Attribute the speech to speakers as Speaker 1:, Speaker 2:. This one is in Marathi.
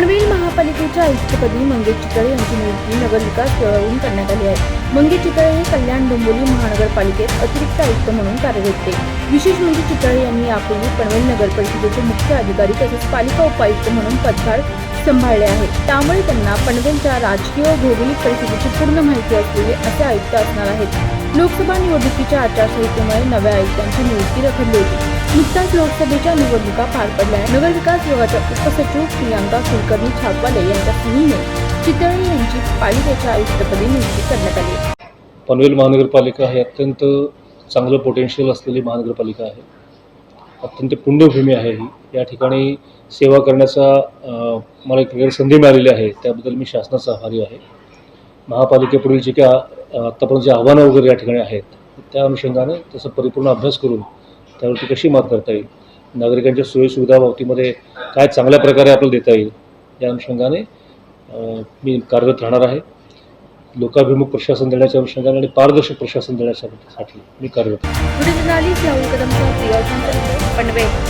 Speaker 1: आयुक्तपदी मंगेश चितळे यांची नियुक्ती नगरविकास विभागाकडून करण्यात आली आहे. मंगेश चितळे हे कल्याण डोंबिवली महानगरपालिकेत अतिरिक्त आयुक्त म्हणून कार्यरत होते विशेष म्हणजे चितळे यांनी यापूर्वी पनवेल नगर परिषदेचे मुख्य अधिकारी तसेच पालिका उपायुक्त म्हणून पदभार सांभाळले आहे. त्यामुळे त्यांना पनवेलच्या राजकीय व भौगोलिक परिस्थितीची पूर्ण माहिती असलेले असे आयुक्त असणार आहेत. लोकसभा निवडणुकीच्या आचारसंहितेमुळे नव्या आयुक्तांची नियुक्ती रखडली होती. नुकताच लोकसभेच्या निवडणुका पार पडल्या. नगरविकास विभागाच्या उपसचिव प्रियांका कुलकर्णी छापवाले यांच्या सुनीने चितळे यांची पालिकेच्या आयुक्तपदी नियुक्ती करण्यात आली.
Speaker 2: पनवेल महानगरपालिका ही अत्यंत चांगलं पोटेन्शियल असलेली महानगरपालिका आहे. अत्यंत पुण्यभूमी आहे ही. या ठिकाणी सेवा करण्याचा मला एक वेगळी संधी मिळालेली आहे. त्याबद्दल मी शासनाचा आभारी आहे. महापालिकेपुढील जे काय आत्तापर्यंत जे आव्हानं वगैरे या ठिकाणी आहेत त्या अनुषंगाने त्याचा परिपूर्ण अभ्यास करून त्यावरती कशी मात करता येईल? नागरिकांच्या सोयीसुविधा बाबतीमध्ये काय चांगल्या प्रकारे आपल्याला देता येईल? या अनुषंगाने मी कार्यरत राहणार आहे. लोकाभिमुख प्रशासन देण्याच्या अनुषंगाने आणि पारदर्शक प्रशासन देण्यासाठी मी कार्यरत आहे.